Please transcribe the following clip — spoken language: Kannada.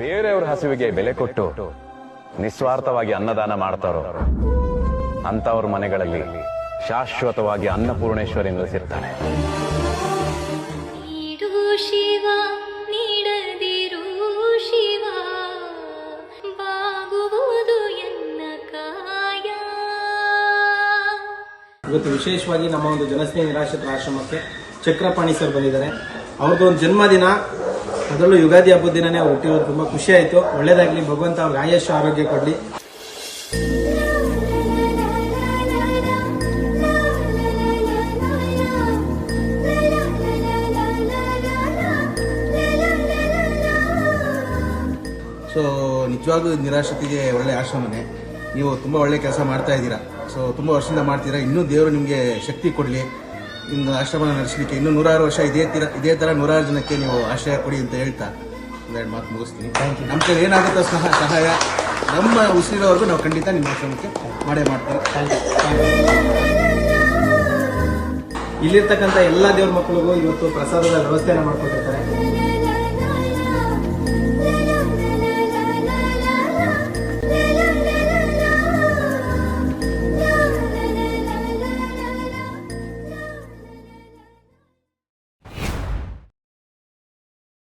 ಬೇರೆಯವ್ರ ಹಸಿವಿಗೆ ಬೆಲೆ ಕೊಟ್ಟು ನಿಸ್ವಾರ್ಥವಾಗಿ ಅನ್ನದಾನ ಮಾಡ್ತಾರೋ ಅಂತವ್ರ ಮನೆಗಳಲ್ಲಿ ಶಾಶ್ವತವಾಗಿ ಅನ್ನಪೂರ್ಣೇಶ್ವರಿ ನೆಲೆಸಿರ್ತಾನೆ. ಇವತ್ತು ವಿಶೇಷವಾಗಿ ನಮ್ಮ ಒಂದು ಜನಸ್ನೇಹಿ ನಿರಾಶ್ರಿತ ಆಶ್ರಮಕ್ಕೆ ಚಕ್ರಪಾಣಿ ಸರ್ ಬಂದಿದ್ದಾರೆ. ಅವ್ರದ್ದು ಒಂದು ಜನ್ಮದಿನ. ಅದರಲ್ಲೂ ಯುಗಾದಿ ಹಬ್ಬದ ದಿನನೇ ಅವ್ರು ಹುಟ್ಟಿರೋದು ತುಂಬ ಖುಷಿ ಆಯಿತು. ಒಳ್ಳೇದಾಗಲಿ, ಭಗವಂತ ಅವ್ರಿಗೆ ಆಯಸ್ಸು, ಆರೋಗ್ಯ ಕೊಡಲಿ. ಸೊ ನಿಜವಾಗ್ಲೂ ನಿರಾಶ್ರತಿಗೆ ಒಳ್ಳೆ ಆಶ್ರಮನೆ. ನೀವು ತುಂಬ ಒಳ್ಳೆ ಕೆಲಸ ಮಾಡ್ತಾ ಇದ್ದೀರಾ. ಸೊ ತುಂಬ ವರ್ಷದಿಂದ ಮಾಡ್ತೀರಾ. ಇನ್ನೂ ದೇವರು ನಿಮಗೆ ಶಕ್ತಿ ಕೊಡಲಿ. ನಿಮ್ಮ ಆಶ್ರಮನ ನಡೆಸಲಿಕ್ಕೆ ಇನ್ನೂ ನೂರಾರು ವರ್ಷ ಇದೇ ತೀರ ಇದೇ ಥರ ನೂರಾರು ಜನಕ್ಕೆ ನೀವು ಆಶ್ರಯ ಕೊಡಿ ಅಂತ ಹೇಳ್ತಾ ಒಂದೆರಡು ಮಾತು ಮುಗಿಸ್ತೀನಿ. ನಮ್ಮ ಕೈಲಿ ಏನಾಗುತ್ತೋ ಸಹ ಸಹಾಯ ನಮ್ಮ ಉಸಿರೋವರೆಗೂ ನಾವು ಖಂಡಿತ ನಿಮ್ಮ ಆಶ್ರಮಕ್ಕೆ ಮಾಡೇ ಮಾಡ್ತೀವಿ. ಇಲ್ಲಿರ್ತಕ್ಕಂಥ ಎಲ್ಲ ದೇವ್ರ ಮಕ್ಕಳಿಗೂ ಇವತ್ತು ಪ್ರಸಾದದ ವ್ಯವಸ್ಥೆಯನ್ನು ಮಾಡ್ಕೊಟ್ಟಿರ್ತಾರೆ.